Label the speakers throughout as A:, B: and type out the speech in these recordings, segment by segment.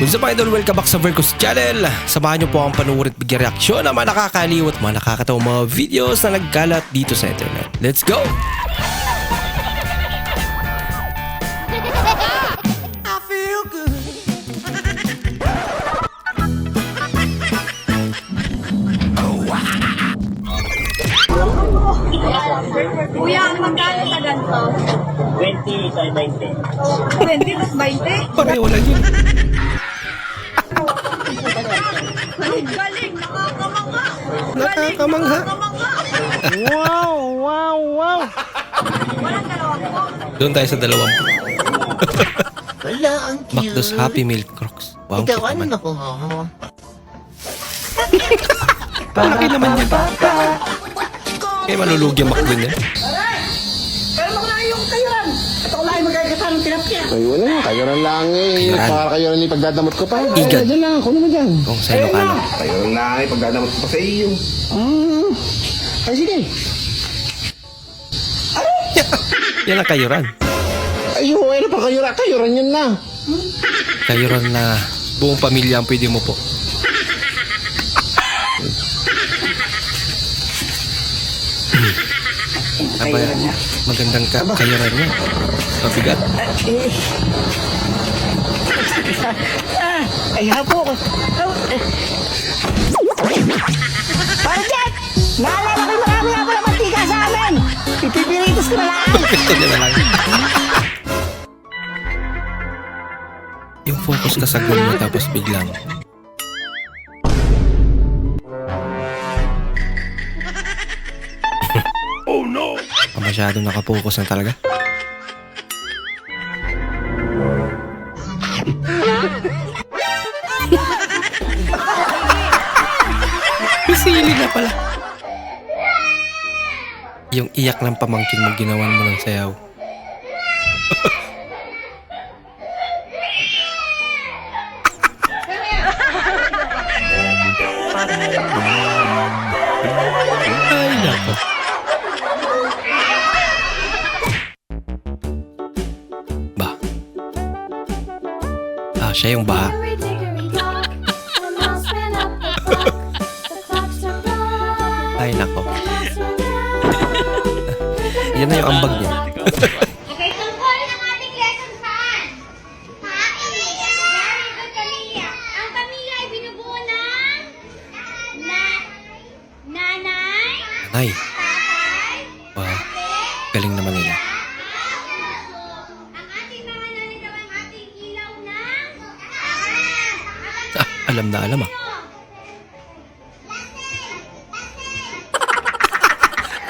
A: What's up idol? Welcome back sa Vercos Channel. Samahan niyo po ang panuwid at bigyan reaksyon ng mga nakakaliw at mga nakakatawang mga videos na nagkalat dito sa internet. Let's go!
B: Kuya, ano magkano sa ganito?
C: 20 sa 20.
B: 20 plus 20?
A: Pareho lang yun.
B: Galing!
A: Nakakamangha.
B: Nakakamanga!
C: Wow! Wow! Wow!
B: Walang dalawang po.
A: Doon tayo sa dalawang
D: Wala, ang cute.
A: Macdos Happy Meal Crocs. Wow, ang
D: Ikaw,
A: cute
D: ano
A: naman.
D: nakuha mo?
A: Palaki naman yan. Kaya malulugi ang McDo niya.
E: Ay, wala. Kayuran lang eh.
A: Kayuran.
E: Para kayuran ni pagdadamot ko pa. Ay, dyan lang. Kuno mo dyan.
A: Kung sa Ilocano.
E: Kayuran lang eh. Pagdadamot ko pa sa iyo. Hmm. Ay, sige.
A: Yan ang kayuran.
E: Ay, oh, ano pa kayuran? Kayuran yun na.
A: Kayuran na buong pamilya ang pwede mo po. Aba, magandang ka kayuran niya. Mabigat.
D: Ay, hapo ko. Para Jack! Naalala ko marami nga pala mantika sa amin! Ipipiritos ko na lang!
A: Ito niya na lang. Yung focus ka sa goal mo tapos biglang Masyado nakapokus na talaga. Sili na pala. Yung iyak ng pamangkin mo ginawan mo ng sayaw. siya yung ba? Ay, nako. Yan na yung ambag niya.
F: Nanay,
A: wow. Galing naman nila. Alam na alam ah.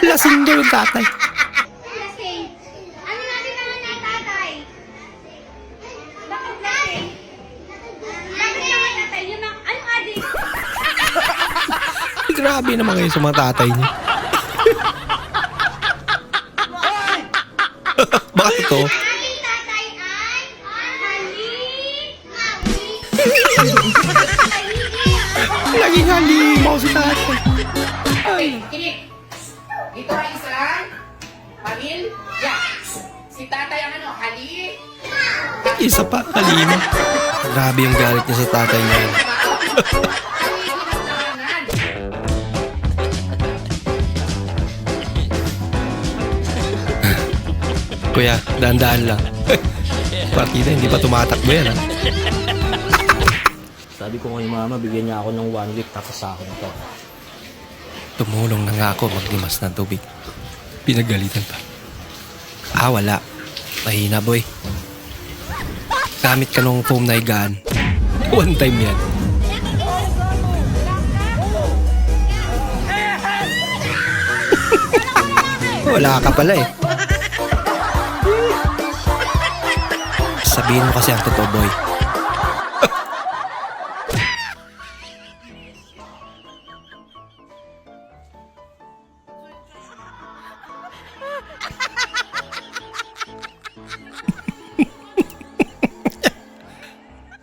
A: Lasing daw yung tatay.
F: Ano? Bakit? Bakit?
A: Grabe naman kayo sa mga tatay niya. Baka totoo.
F: Hali.
A: Laging halimaw si tatay.
G: Kinik. Ito ay isang pamilya. Si tatay ang ano, hali.
A: Isa pa, halima. Grabe yung galit niya sa tatay niya. Kuya, dahan-dahan lang. Partida, hindi pa tumatakbo yan ha.
C: Sabi ko kay mama, bigyan niya ako ng one week tapos sa akin to.
A: Tumulong na nga ako maglimas ng tubig. Pinagalitan pa. Ah, wala. Mahina boy. Gamit ka nung foam na higaan. One time yan. wala ka pala eh. Sabihin mo kasi ang totoo boy.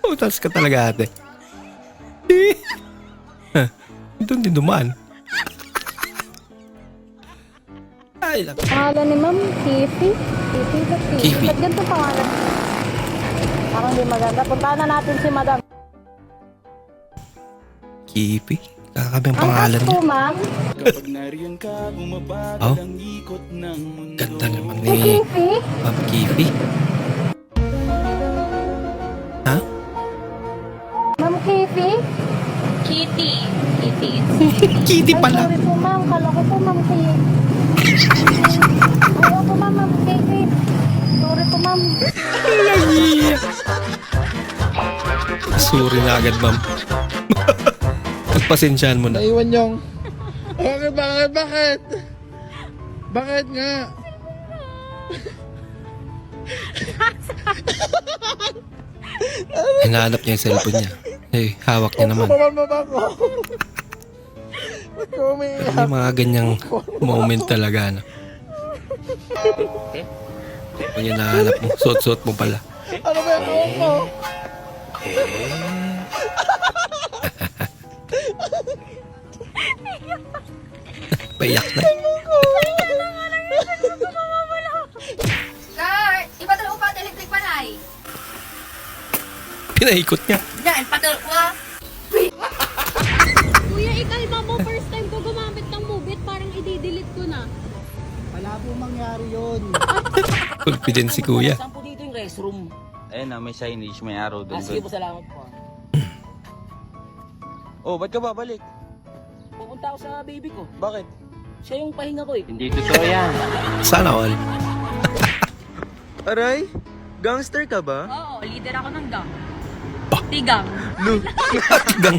A: Utas ka talaga ate. Doon din dumaan. Ay, lang.
H: Pangalan ni Ma'am, Kifi. Kifi ba Kifi?
A: Kifi.
H: Ba't ganito pangalan? Parang hindi maganda. Puntahan na natin si Madam.
A: Kipi. Kakabi ang pangalan niya.
H: ma'am.
A: Oh. Ganda naman ni
H: Kifi?
A: Ma'am Kipi.
H: Ma'am Kifi?
B: Kitty. Kitty.
A: Kitty
H: Ay,
A: pala.
H: sorry po, ma'am. Kala ko po, ma'am Kifi. Oo po, ma'am, ma'am Kifi. Sorry po, ma'am.
A: Sorry na agad, ma'am. Pagpasensyahan mo na.
E: Naiwan yung... Bakit, bakit, bakit? Bakit nga?
A: Hinahanap niya yung cellphone niya. Eh, hawak niya naman. May mga ganyang moment talaga, ano. Kung yan nahanap mo, suot-suot mo pala.
E: Ano ba yung tuhok mo?
A: Payak na.
F: Sir, ipadala ko pa electric panay.
A: Pinaikot niya.
F: Yan, padala ko ah.
H: Kuya, ikalma mo. First time ko gumamit ng Mubit. Parang i-delete ko na.
D: Wala po mangyari yun.
A: Confident si kuya.
C: Saan po dito yung restroom?
I: Ayun na, may signage, may arrow
C: Ah,
I: doon.
C: sige po, salamat po. ah.
I: Oh, ba't ka babalik?
C: Pupunta ako sa baby ko.
I: Bakit?
C: Siya yung pahinga ko eh.
I: Hindi totoo yan.
A: Sana all.
I: Aray, gangster ka ba?
B: Oo, leader ako ng gang. Tigang.
A: Gang.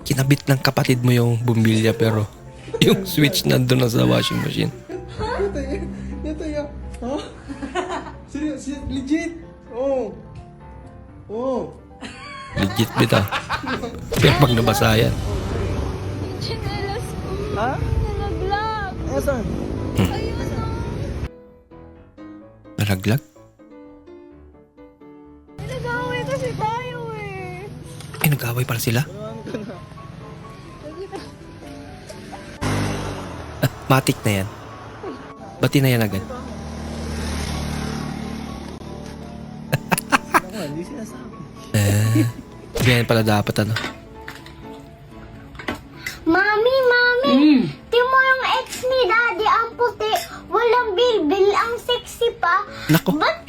A: Kinabit ng kapatid mo yung bumbilya pero yung switch nandun na sa washing machine.
E: Ito yan. Ha? Seryoso? Legit? Oo. Oo.
A: Legit bita. Pero pag nabasa yan.
H: Chinelas ko.
E: Ha?
H: Nalaglag.
E: Asan?
H: Ayun na.
A: Nalaglag? Ay, nag-away pala sila. Ah, matik na yan. Bati na yan agad.
E: Hindi sinasabi.
A: Eh, ganyan pala dapat ano.
F: Mami, mami. Di mo yung ex ni daddy ang puti. Walang bilbil, ang sexy pa.
A: Nako,
F: Ba't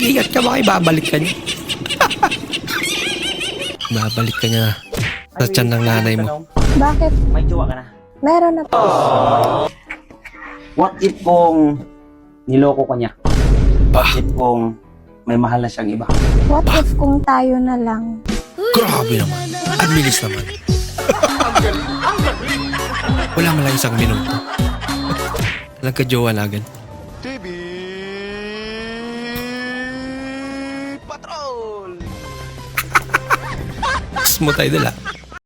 A: mag-ingat ka, baka ibabalik ka niya. babalik ka niya sa tiyan ng nanay mo.
H: Bakit?
C: May jowa ka na.
H: Meron na po.
C: What if kung niloko ko niya? What if kung may mahal na siyang iba?
H: What if kung tayo na lang?
A: Grabe naman. Ang bilis naman. Wala man lang isang minuto. Nagka-jowa na agad. mota.